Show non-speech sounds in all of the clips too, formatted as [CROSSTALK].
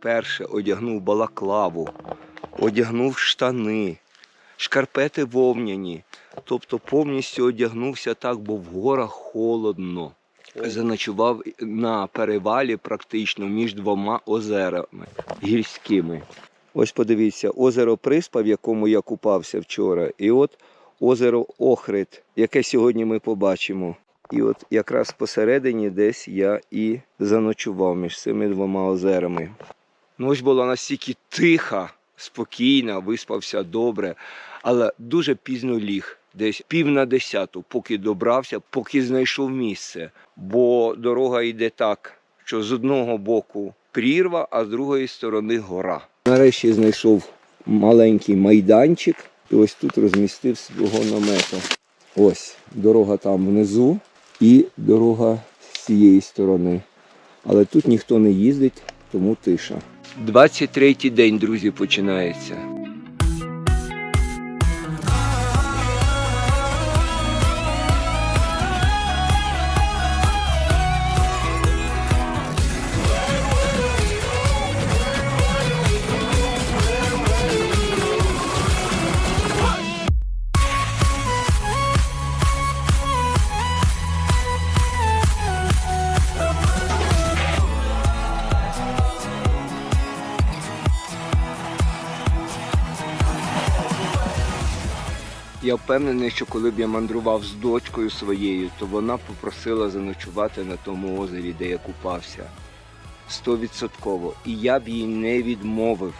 вперше одягнув балаклаву, одягнув штани, шкарпети вовняні, тобто повністю одягнувся так, бо в горах холодно. Заночував на перевалі практично між двома озерами гірськими. Ось подивіться, озеро Приспа, в якому я купався вчора, і от озеро Охрид, яке сьогодні ми побачимо. І от якраз посередині десь я і заночував між цими двома озерами. Ночь була настільки тиха, спокійна, виспався добре, але дуже пізно ліг, десь пів на десяту, поки добрався, поки знайшов місце. Бо дорога йде так, що з одного боку прірва, а з другої сторони гора. Нарешті знайшов маленький майданчик і ось тут розмістив свого намета. Ось дорога там внизу і дорога з цієї сторони. Але тут ніхто не їздить, тому тиша. 23-й день, друзі, починається. Я впевнений, що коли б я мандрував з дочкою своєю, то вона попросила заночувати на тому озері, де я купався. Стовідсотково. І я б їй не відмовив.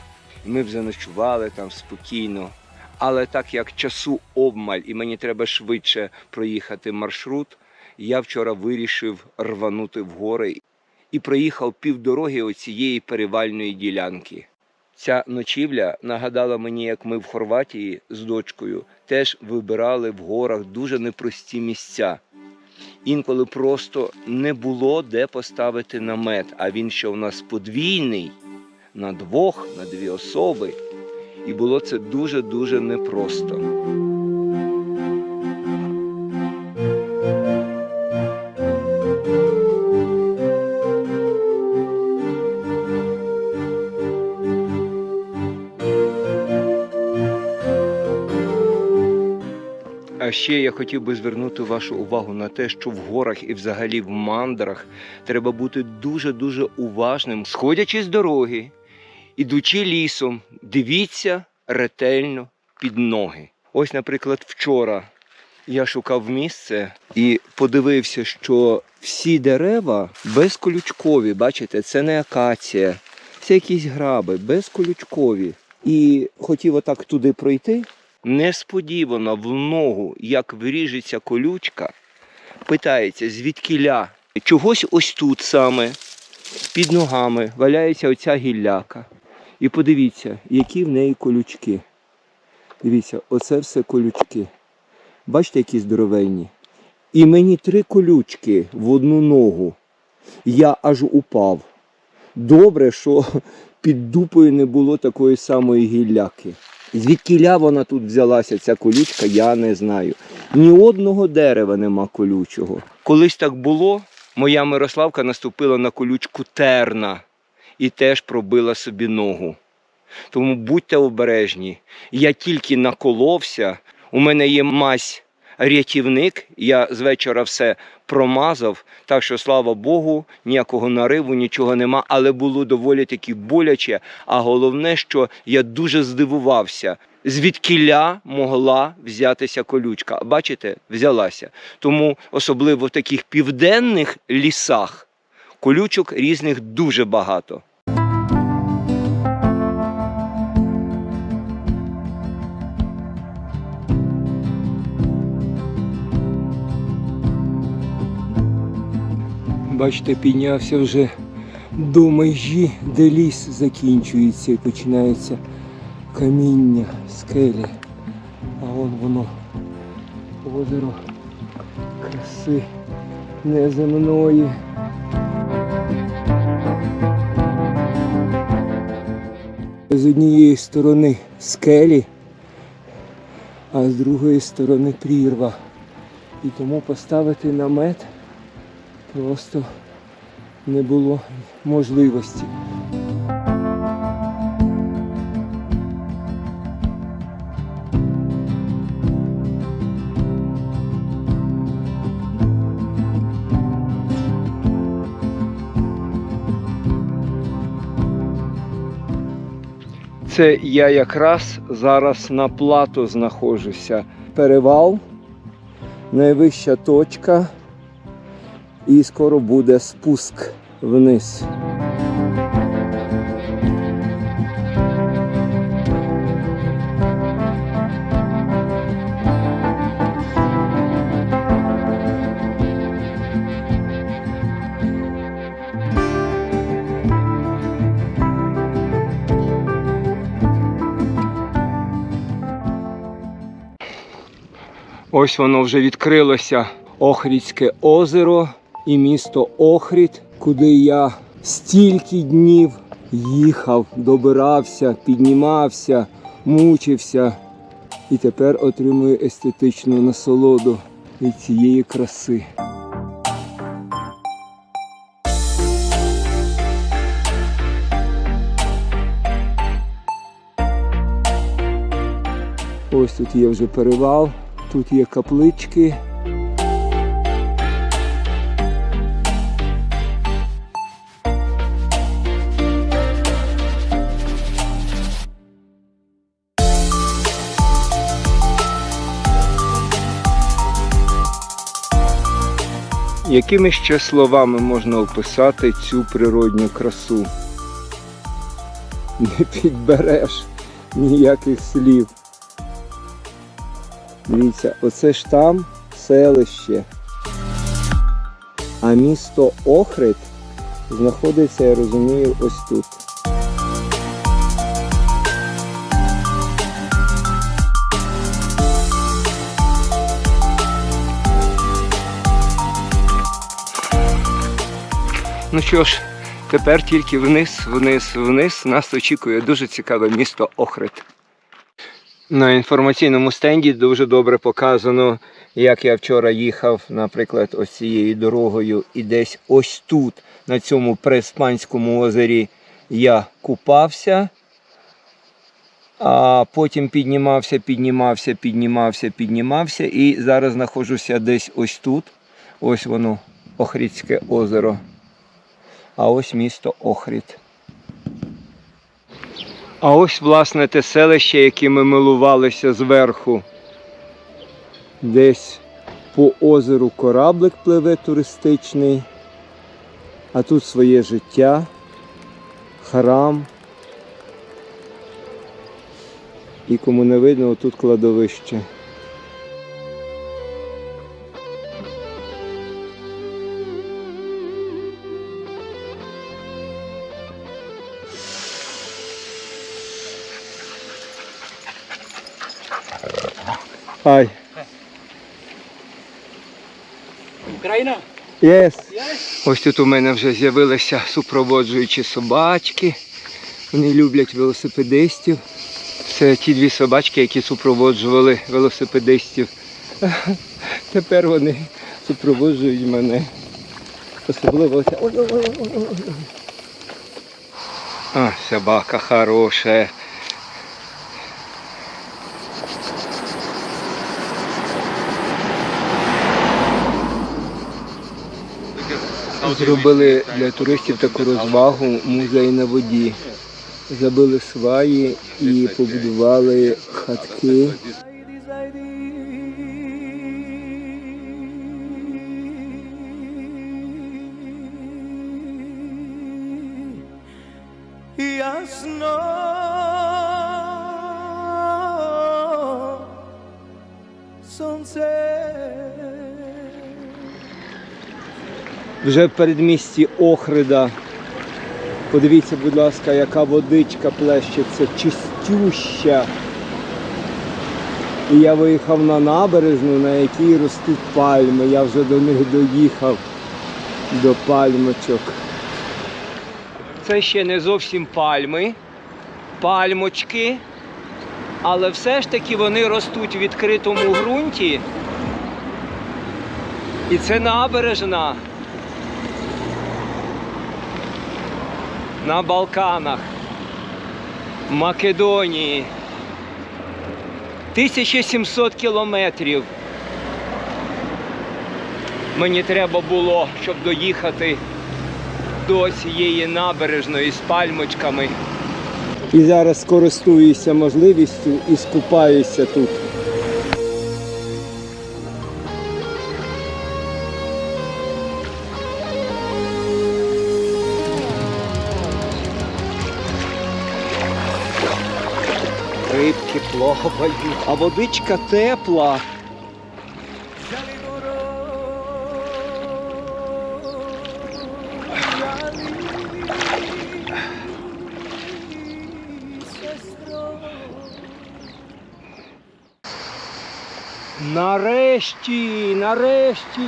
Ми б заночували там спокійно. Але так як часу обмаль і мені треба швидше проїхати маршрут, я вчора вирішив рванути в гори і проїхав півдороги оцієї перевальної ділянки. Ця ночівля нагадала мені, як ми в Хорватії з дочкою теж вибирали в горах дуже непрості місця. Інколи просто не було де поставити намет, а він ще у нас подвійний на двох, на дві особи. І було це дуже-дуже непросто. А ще я хотів би звернути вашу увагу на те, що в горах і взагалі в мандрах треба бути дуже-дуже уважним, сходячи з дороги, ідучи лісом, дивіться ретельно під ноги. Ось, наприклад, вчора я шукав місце і подивився, що всі дерева безколючкові, бачите, це не акація, це якісь граби, безколючкові. І хотів отак туди пройти. Несподівано в ногу, як виріжеться колючка, питається, звідкіля. Чогось ось тут саме, під ногами, валяється оця гілляка. І подивіться, які в неї колючки. Дивіться, оце все колючки. Бачите, які здоровенні. І мені три колючки в одну ногу. Я аж упав. Добре, що під дупою не було такої самої гілляки. Звідкіля вона тут взялася, ця колючка, я не знаю. Ні одного дерева нема колючого. Колись так було, моя Мирославка наступила на колючку терна і теж пробила собі ногу. Тому будьте обережні. Я тільки наколовся, у мене є мазь рятівник, я з вечора все промазав, так що, слава Богу, ніякого нариву, нічого нема, але було доволі таки боляче. А головне, що я дуже здивувався, звідкіля могла взятися колючка. Бачите, взялася. Тому особливо в таких південних лісах колючок різних дуже багато. Бачите, піднявся вже до межі, де ліс закінчується і починається каміння, скелі. А вон воно озеро краси неземної. З однієї сторони скелі, а з другої сторони прірва. І тому поставити намет просто не було можливості. Це я якраз зараз на плато знаходжуся. Перевал, найвища точка і скоро буде спуск вниз. Ось воно вже відкрилося Охрідське озеро і місто Охрід, куди я стільки днів їхав, добирався, піднімався, мучився і тепер отримую естетичну насолоду від цієї краси. Ось тут є вже перевал, тут є каплички. Якими ще словами можна описати цю природню красу? Не підбереш ніяких слів. Дивіться, оце ж там селище. А місто Охрид знаходиться, я розумію, ось тут. Ну що ж, тепер тільки вниз, вниз, вниз. Нас очікує дуже цікаве місто Охрид. На інформаційному стенді дуже добре показано, як я вчора їхав, наприклад, ось цією дорогою, і десь ось тут, на цьому Преспанському озері, я купався, а потім піднімався, піднімався, піднімався, піднімався. І зараз знаходжуся десь ось тут. Ось воно, Охрідське озеро. А ось місто Охрід. А ось, власне, те селище, яким ми милувалися зверху. Десь по озеру кораблик пливе туристичний, а тут своє життя, храм. І кому не видно, отут кладовище. Hi. Україна? Yes. Yes. Ось тут у мене вже з'явилися супроводжуючі собачки. Вони люблять велосипедистів. Це ті дві собачки, які супроводжували велосипедистів. [LAUGHS] Тепер вони супроводжують мене. Особливо ця. Ой, ой, ой, ой, ой, ой. А, собака хороша. Зробили для туристів таку розвагу музей на воді. Забили сваї і побудували хатки. Jasno Сонце Вже в передмісті Охрида. Подивіться, будь ласка, яка водичка плещеться, чистюща. І я виїхав на набережну, на якій ростуть пальми. Я вже до них доїхав, до пальмочок. Це ще не зовсім пальми, пальмочки, але все ж таки вони ростуть в відкритому ґрунті. І це набережна. На Балканах, Македонії. 1700 кілометрів. Мені треба було, щоб доїхати до цієї набережної з пальмочками. І зараз користуюся можливістю і скупаюся тут. Рибки плавають, а водичка тепла. Нарешті, нарешті.